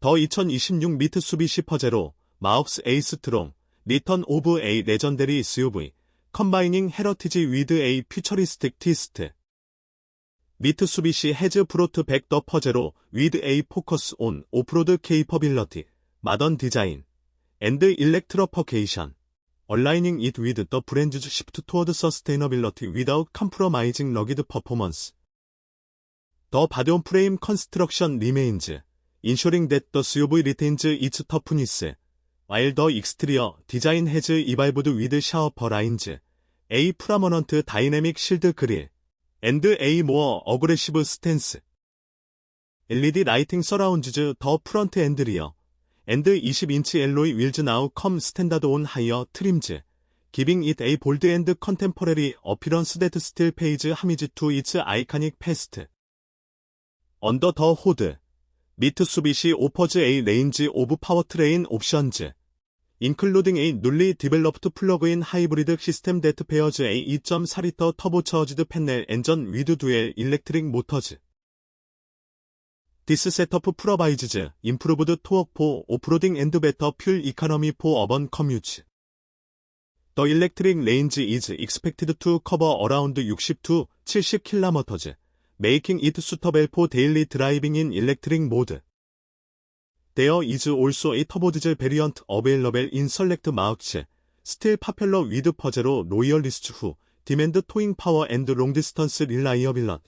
더 2026 미트 수비 시 퍼제로 마우스 A 스트롱 리턴 오브 A 레전데리 SUV 컴바이닝 헤러티지 위드 A 퓨처리스틱 티스트. 미트수비시 헤즈 프로트 백 더 퍼제로 위드 A 포커스 온 오프로드 케이퍼빌러티 마던 디자인 앤드 일렉트로퍼케이션 얼라이닝 잇 위드 더 브랜드즈 시프트 투어드 서스테이너빌러티 위다웃 컴프로마이징 러기드 퍼포먼스. 더 바디온 프레임 컨스트럭션 리메인즈 인쇼링 댓 더 SUV 리테인즈 이츠 터프니스 와일 더 익스트리어 디자인 헤즈 이발브드 위드 샤워 퍼라인즈 A 프라머넌트 다이내믹 실드 그릴 앤드 A 모어 어그레시브 스탠스. LED 라이팅 서라운드즈 더 프런트 앤드 리어 앤드 20인치 엘로이 윌즈 나우 컴 스탠다드 온 하이어 트림즈 기빙 잇 A 볼드 앤드 컨템퍼러리 어피런스 데트 스틸 페이즈 하 미트수비시 오퍼즈 A 레인지 오브 파워트레인 옵션즈 인클루딩 A 눌리 디벨롭트 플러그인 하이브리드 시스템 데트 페어즈 A 2.4리터 터보처어지드 패넬 엔전 위드 두엘 일렉트릭 모터즈 디스 셋업 프로바이즈즈 임프루브드 토억 포 오프로딩 앤드 베터 퓨ል 이카노미 포 어번 커뮤츠 더 일렉트릭 레인지 이즈 익스펙티드 투 커버 어라운드 60 70킬 메이킹 이트 수터벨 포 데일리 드라이빙 인 일렉트릭 모드 There is also a turbo diesel variant available in select marks. Still popular with Pajero loyalists who demand towing power and long distance reliability.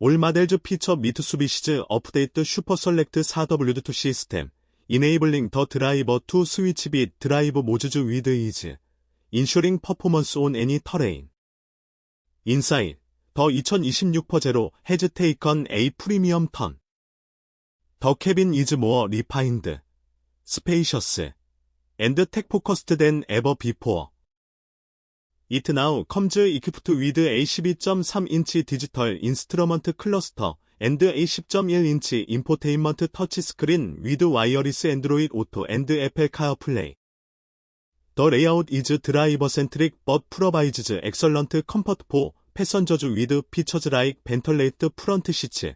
All models feature Mitsubishi's updated Super Select 4W2 system, enabling the driver to switch bit drive modes with ease, ensuring performance on any terrain. Inside, the 2026 Pajero has taken a premium turn. 더 캐빈 이즈 모어 리파인드, 스페이셔스, 앤드 텍 포커스트 된 에버 비포어. 이트 나우 컴즈 이큐프트 위드 A12.3인치 디지털 인스트루먼트 클러스터 앤드 A10.1인치 인포테인먼트 터치 스크린 위드 와이어리스 앤드로이드 오토 앤드 애플 카어플레이. 더 레이아웃 이즈 드라이버 센트릭 passengers with features like ventilated front seats,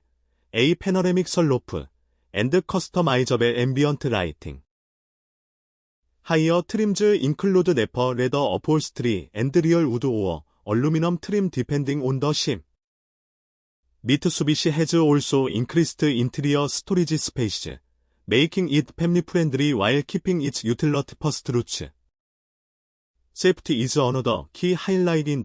A panoramic sunroof, 앤드 커스터마이저벨 앰비언트 라이팅 하이어 트림즈 인클루드 네퍼 레더 어폴스트리 앤드 리얼 우드 오어 얼루미넘 트림 디펜딩 온 더 심 미트수비시 헤즈 올소 인크리스트 인테리어 스토리지 스페이스 메이킹 잇 팸리 프렌드리 와일 키핑 이츠 유틸러트 퍼스트 루츠 세프티 이즈 어너더 키 하이라이트 인